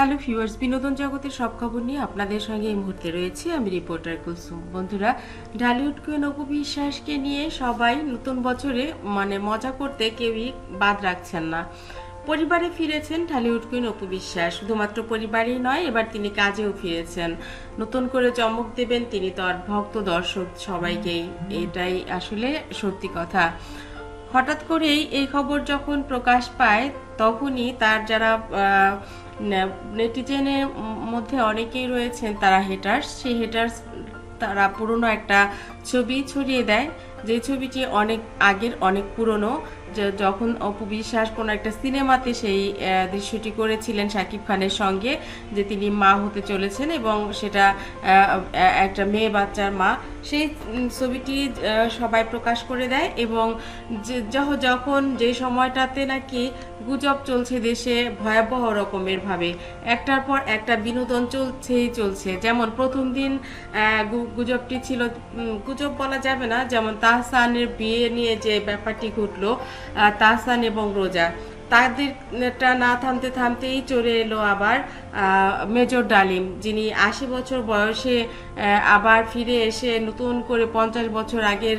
Hello viewers, বিনোদন জগতের সব খবর নিয়ে আপনাদের সঙ্গে এই মুহূর্তে রয়েছে আমি রিপোর্টার কুলসুম। বন্ধুরা, ঢালিউড কুইন অপু বিশ্বাসকে নিয়ে সবাই নতুন বছরে মানে মজা করতে কেউই বাদ রাখছেন না। পরিবারে ফিরেছেন ঢালিউড কুইন অপু বিশ্বাস। শুধুমাত্র পরিবারেই নয়, এবার তিনি কাজেও ফিরেছেন। নতুন করে চমক দেবেন তিনি তো আর ভক্ত, দর্শক, সবাইকেই। এটাই আসলে সত্যি কথা। হঠাৎ করেই এই খবর যখন প্রকাশ পায়, তখনই তার যারা নেটিজেনের মধ্যে অনেকেই রয়েছেন তারা হেটার্স সেই হেটার্স তারা পুরনো একটা ছবি ছড়িয়ে দেয়। যে ছবিটি অনেক আগের, অনেক পুরনো। যখন অপু বিশ্বাস কোনো একটা সিনেমাতে সেই দৃশ্যটি করেছিলেন শাকিব খানের সঙ্গে, যে তিনি মা হতে চলেছেন এবং সেটা একটা মেয়ে বাচ্চার মা, সেই ছবিটি সবাই প্রকাশ করে দেয় এবং যখন যে সময়টাতে নাকি গুজব চলছে দেশে, ভয়াবহ রকমের ভাবে। একটার পর একটা বিনোদন চলছেই চলছে। যেমন প্রথম দিন গুজবটি ছিল গুজব বলা যাবে না। যেমন তাহসানের বিয়ে নিয়ে যে ব্যাপারটি ঘটলো তাহসান এবং রোজা। তাদেরটা না থামতে থামতেই চলে এলো আবার মেজর ডালিম, যিনি আশি বছর বয়সে আবার ফিরে এসে নতুন করে পঞ্চাশ বছর আগের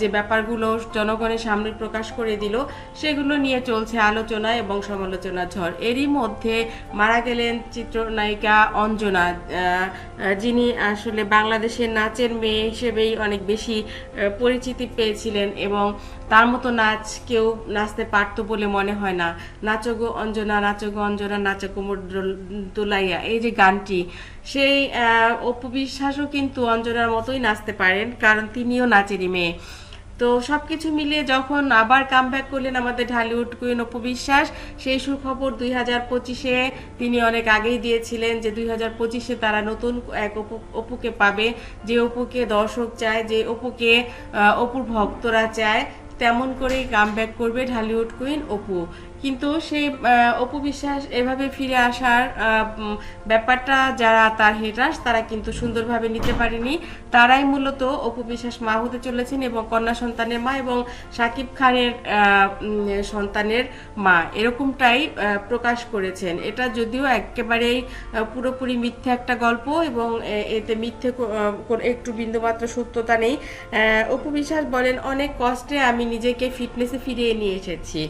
যে ব্যাপারগুলো জনগণের সামনে প্রকাশ করে দিল, সেগুলো নিয়ে চলছে আলোচনা এবং সমালোচনা ঝড়। এরই মধ্যে মারা গেলেন চিত্রনায়িকা অঞ্জনা যিনি আসলে বাংলাদেশের নাচের মেয়ে হিসেবেই অনেক বেশি পরিচিতি পেয়েছিলেন এবং তার মতো নাচ কেউ নাচতে পারতো বলে মনে হয় না। নাচো গো অঞ্জনা নাচো গো অঞ্জনা নাচো কোমর দোলাইয়া, এই যে গানটি, সেই অপু বিশ্বাসও কিন্তু অঞ্জনার মতোই নাচতে পারেন, কারণ তিনিও নাচেরই মেয়ে। তো সবকিছু মিলিয়ে যখন আবার কামব্যাক করলেন আমাদের ঢালিউড কুইন অপু বিশ্বাস সেই সুখবর দুই হাজার পঁচিশে তিনি অনেক আগেই দিয়েছিলেন যে দুই হাজার পঁচিশে তারা নতুন এক অপু, অপুকে পাবে। যে অপুকে দর্শক চায়, যে অপুকে অপুর ভক্তরা চায়, তেমন করেই কামব্যাক করবে ঢালিউড কুইন অপু। কিন্তু সেই অপু বিশ্বাস এভাবে ফিরে আসার ব্যাপারটা যারা তার হেটার্স তারা কিন্তু সুন্দরভাবে নিতে পারেনি। তারাই মূলত অপু বিশ্বাস মা হতে চলেছেন এবং কন্যা সন্তানের মা এবং সাকিব খানের সন্তানের মা। এরকমটাই প্রকাশ করেছেন। এটা যদিও একেবারেই পুরোপুরি মিথ্যে একটা গল্প এবং এতে মিথ্যে একটু বিন্দুমাত্র সত্যতা নেই। অপু বিশ্বাস বলেন, অনেক কষ্টে আমি নিজেকে ফিটনেসে ফিরিয়ে নিয়ে এসেছি।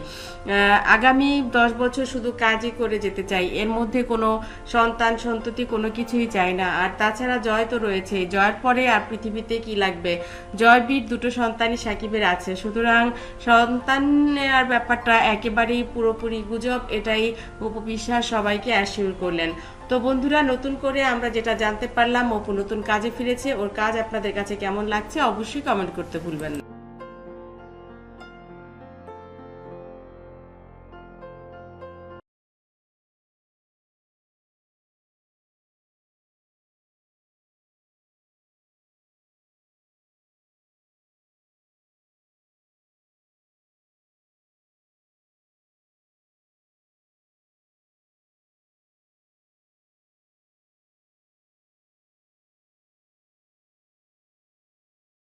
আগামী দশ বছর শুধু কাজই করে যেতে চাই। এর মধ্যে কোনো সন্তান সন্ততি কোনো কিছুই চাই না। আর তাছাড়া জয় তো রয়েছে। জয়ের পরে আর পৃথিবীতে কি লাগবে? জয় বীর দুটো সন্তানই সাকিবের আছে। সুতরাং সন্তানের ব্যাপারটা একেবারেই পুরোপুরি গুজব। এটাই উপবিশ্বাস সবাইকে অ্যাসিওর করলেন। তো বন্ধুরা, নতুন করে আমরা যেটা জানতে পারলাম, অপু নতুন কাজে ফিরেছে। ওর কাজ আপনাদের কাছে কেমন লাগছে অবশ্যই কমেন্ট করতে ভুলবেন না।